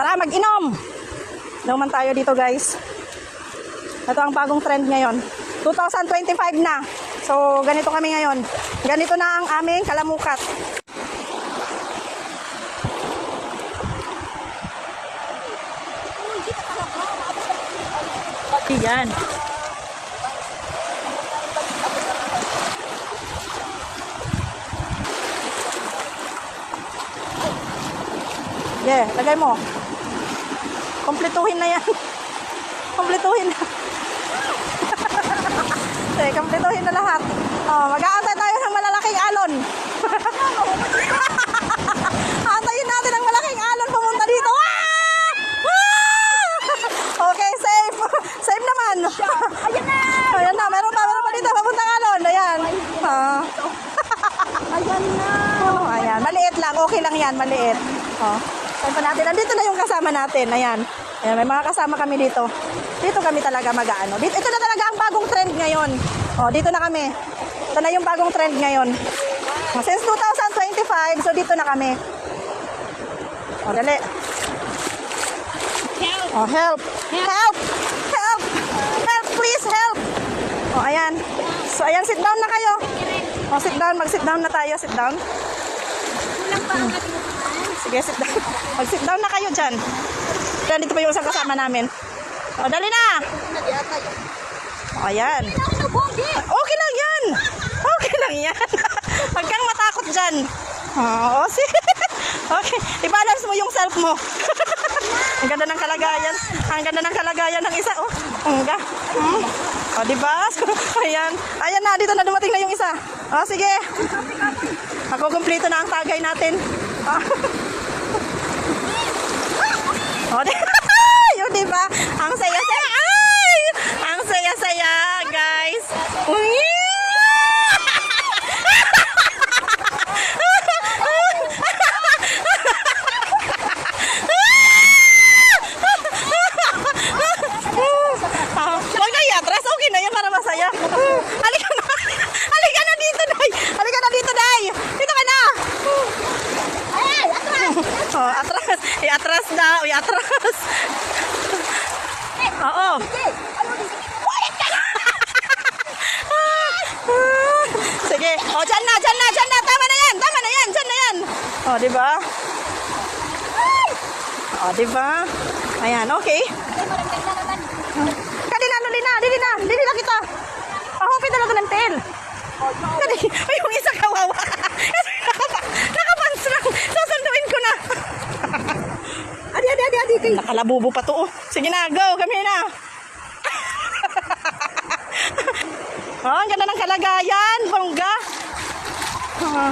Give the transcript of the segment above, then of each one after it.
Tara, mag-inom! Inuman tayo dito, guys. Ito ang bagong trend ngayon. 2025 na. So, ganito kami ngayon. Ganito na ang aming kalamukat. Yan. Yeah, lagay mo. Kompletuhin na yan. Kompletuhin na. Eh, kompletuhin na lahat. Oh, mag-aantay tayo ng malalaking alon. Antayin natin ang malaking alon pumunta dito. Ah! Ah! Okay, safe. Safe naman. Ayan na! Ayan na, meron pa, meron pa dito. Papuntang alon. Ayan. Ah. Ayan na! Oh, ayan. Maliit lang. Okay lang yan. Maliit. Oh. Saan pa natin? Andito na yung kasama natin. Ayan. Ayan, may mga kasama kami dito. Dito kami talaga mag-ano. Dito, ito na talaga ang bagong trend ngayon. Oh, dito na kami. Ito na yung bagong trend ngayon. Oh, Since 2025, so dito na kami. Oh, dali. Help! Oh, help. Help. Help. Help, please, help. Oh, ayan. So, ayan, sit down na kayo. Oh, sit down. Mag-sit down na tayo. Sit down. Kulang pa ang ating. Sige, sit down. Mag-sit down na kayo dyan. Dyan, dito pa yung isang kasama namin. O, dali na! O, ayan. Ano, Bongi? Okay lang yan! Okay lang yan. Huwag kang matakot dyan. Oo, sige. Okay, i-balance mo yung self mo. Ang ganda ng kalagayan. Ang ganda ng kalagayan ng isa. Oh, ang ga. Hmm. O, di ba? Ayan. Ayan na, dito na dumating na yung isa. O, sige. Ako kumpleto na ang tagay natin. Ah. O, di Yun, di ba? Ang saya-saya. Ay! Ang saya-saya, guys. Uy! Ah, Huwag na i-atras. Okay na yan para masaya. Halika na. Halika na dito, Day. Halika na dito, Day. Dito ka na. Ay! Atras! Oh, atras. I-atras daw. I-atras. Oo. Sige! Ano. O, dyan na, dyan na, dyan na. Tama na yan. Tama na yan. Dyan na yan. O, di ba? O, di ba? Ayan, okay. Ay, maragdag na naman. Kadi na, dali na, na. Na kita. Pahupin talaga ng tail. Kadi, ay, yung isa Nakalabubo pa to. oh. Sige na, go. Kami na. oh, ang ganda ng kalagayan. Bongga. Ah,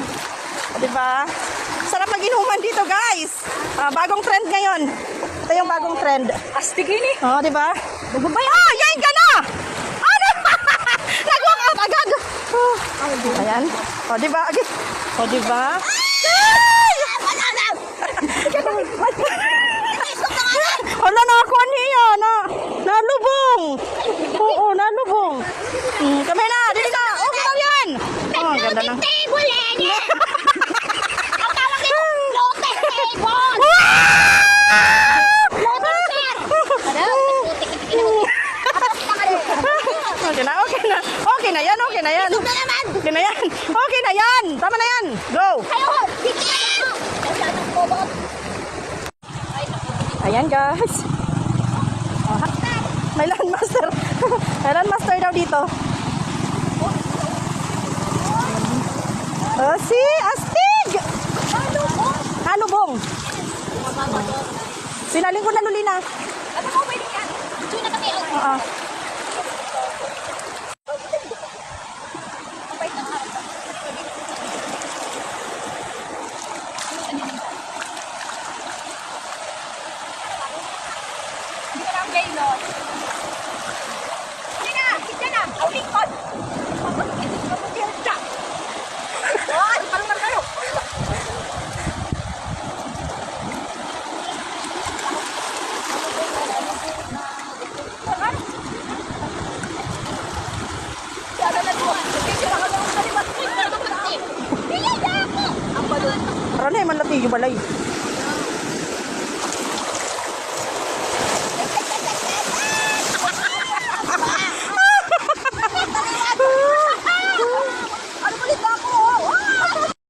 di ba? Sarap mag-inuman dito, guys. Ah, bagong trend ngayon. Ito yung bagong trend. Astig ini. Oh, di ba? Bugubay. Ah, yain ka na! Ano? Nag-walk out agad. Oh, ayan. Oh, di ba? Agi- Oh, di ba? Ay! Wala na! Wala na ako niya na nalubong. Oo, nalubong. Hmm, kami na, dili na. Okay lang yan. Oh, ang ganda ng... Table eh! Ang tawag nito, floating table! Floating chair! Ano? Okay na, okay na. Okay na yan, okay na yan. Ito na! Okay na yan. Okay na yan. Tama na yan. Go. Kayo! Dito na ako! Wala nang bobot. Ayan, guys. Oh, May landmaster. May landmaster daw dito. Oh, si Astig! Ano po? Halubong. Sinaling ko na Lulina. Ano mo pwede ka? Dito na kami. oh. Oo. Wait lang, harap ka. Hindi ka lang gay, no? Sige na! Sige na! Ang kayo! Karena emang letih balay.